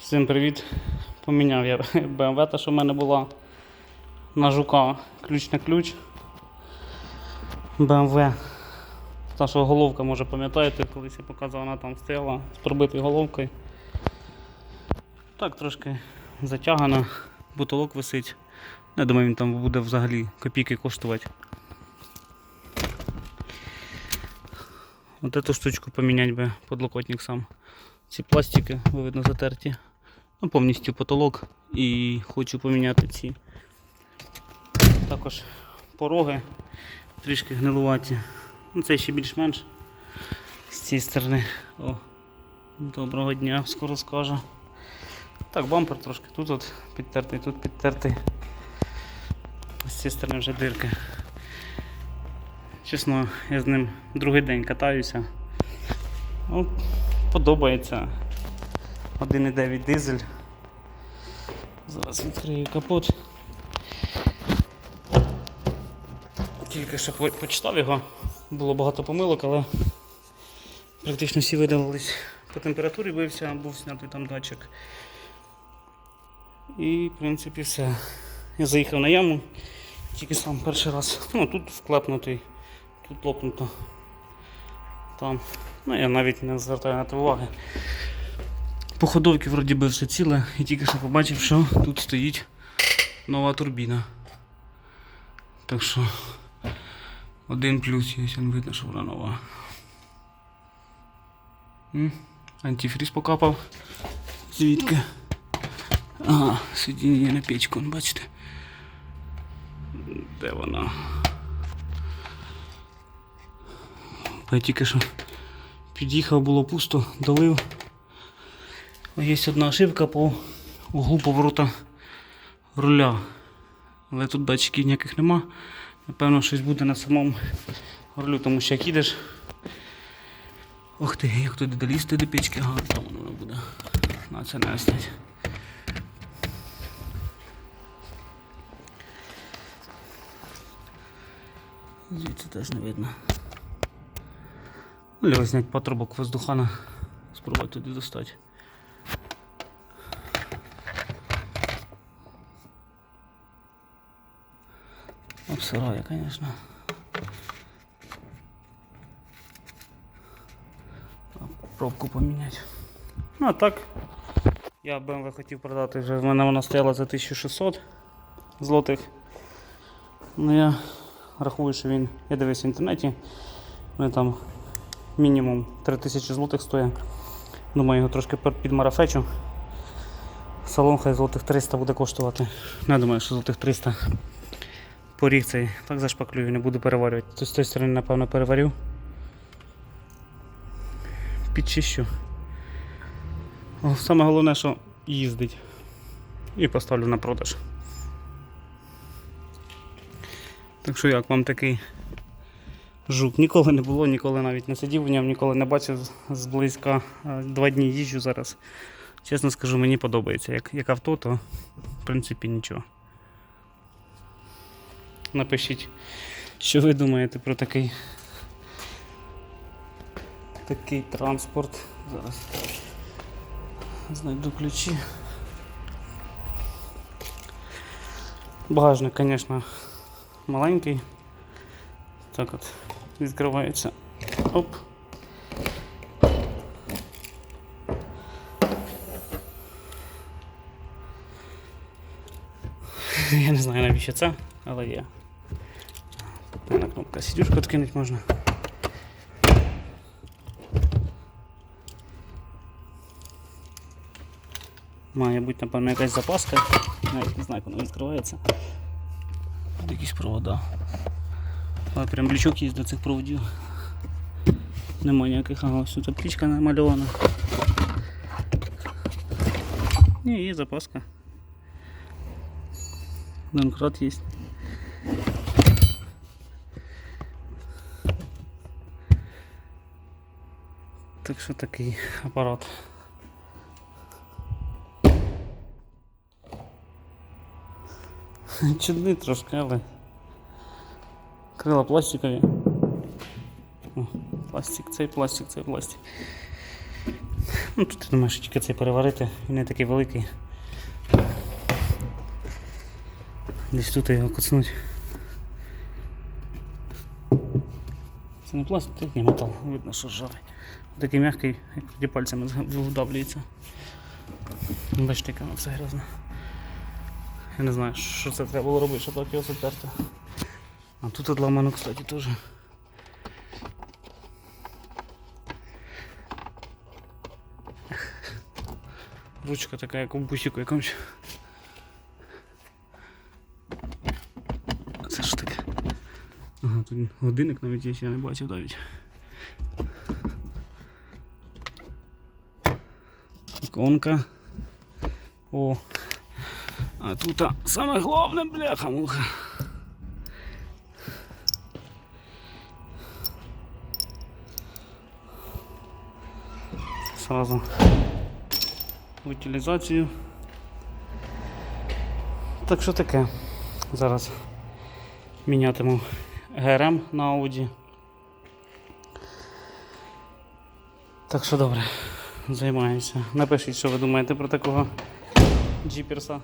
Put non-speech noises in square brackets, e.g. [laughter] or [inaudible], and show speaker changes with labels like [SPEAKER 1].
[SPEAKER 1] Всім привіт. Поміняв я [laughs] BMW, та що в мене була на жука ключ на ключ. BMW. Та що головка, може пам'ятаєте, колись я показував, вона там стояла з пробитою головкою. Так, трошки затягана, бутилок висить. Я думаю, він там буде взагалі копійки коштувати. От эту штучку поміняти би подлокотник сам. Ці пластики, видно, затерті. Ну, повністю потолок і хочу поміняти ці. Також пороги трішки гнилуваті. Ну, це ще більш-менш з цієї сторони. О, доброго дня, скоро скажу. Так, бампер трошки тут от підтертий, тут підтертий. З цієї сторони вже дирки. Чесно, я з ним другий день катаюся. Подобається. 1,9 дизель. Зараз відкрию капот. Тільки що почитав його, було багато помилок, але практично всі видалились. По температурі бився, був знятий там датчик. І, в принципі, все. Я заїхав на яму, тільки сам перший раз. Ну, тут вклепнутий, тут лопнуто. Там. Ну, я навіть не звертаю на це уваги. По ходовці вроді би все ціле, і тільки що побачив, що тут стоїть нова турбіна. Так що один плюс є, він видно, що вона нова. Антифріз покапав. Звідки? Ага, сидіння на печку, бачите? Де вона? Я тільки що під'їхав, було пусто, долив. Є одна ошибка по углу поворота руля. Але тут датчиків ніяких нема. Напевно, щось буде на самому рулю, тому що як їдеш. Ох ти, як туди долізти до печки, ага, там воно буде. На це не снять. Звідси теж не видно. Ну, Ліво зняти патрубок воздухана. Спробувати туди достати. Обсирає, звісно. Пробку поміняти. Ну а так. Я BMW хотів продати вже. В мене вона стояла за 1600 злотих. Ну я рахую, що він. Я дивився в інтернеті. Вони там мінімум 3000 злотих стоїть. Думаю, його трошки підмарафечу. Салон хай злотих 300 буде коштувати. Не думаю, що злотих 300 поріг цей так зашпаклюю, не буду переварювати. То з тої сторони, напевно, переварю. Підчищу. Саме головне, що їздить. І поставлю на продаж. Так що як вам такий жук? Ніколи не було, ніколи навіть не сидів в ньому, ніколи не бачив зблизька. Е, Два дні їжджу зараз. Чесно скажу, мені подобається. Як, як авто, то в принципі нічого. Напишіть, що ви думаєте про такий такий транспорт. Зараз знайду ключі. Багажник, звісно, маленький. Так от відкривається. Оп. Я не знаю навіщо це, але є. Тут на кнопка сидюшку відкинути можна. Має бути, напевно, якась запаска. Навіть не знаю, як воно відкривається. Тут якісь провода. Але прям лючок є до цих проводів. Нема ніяких, ага, ось тут табличка намальована. Ні, є запаска. Донкрат є. Так що такий апарат. Чудний трошки, але крила пластикові. Пластик, цей пластик, цей пластик. Ну, тут я думаю, що тільки цей переварити, він не такий великий. Десь тут його куцнуть. Це не пластик, ні метал, видно, що ржавий. Такий м'який, як тоді пальцями вдавлюється. Бачите, яка воно все грязне. Я не знаю, що це треба було робити, щоб так його затерти. А тут отламано, кстати, теж. Ручка така, як у бусику якомусь. А Це ж таке. Ага, тут годинник навіть є, я не бачив навіть. Іконка. О. А тут а, саме головне бляха-муха. Сразу в утилізацію. Так що таке? Зараз мінятиму ГРМ на Audi. Так що добре, займаюся. Напишіть, що ви думаєте про такого джіперса.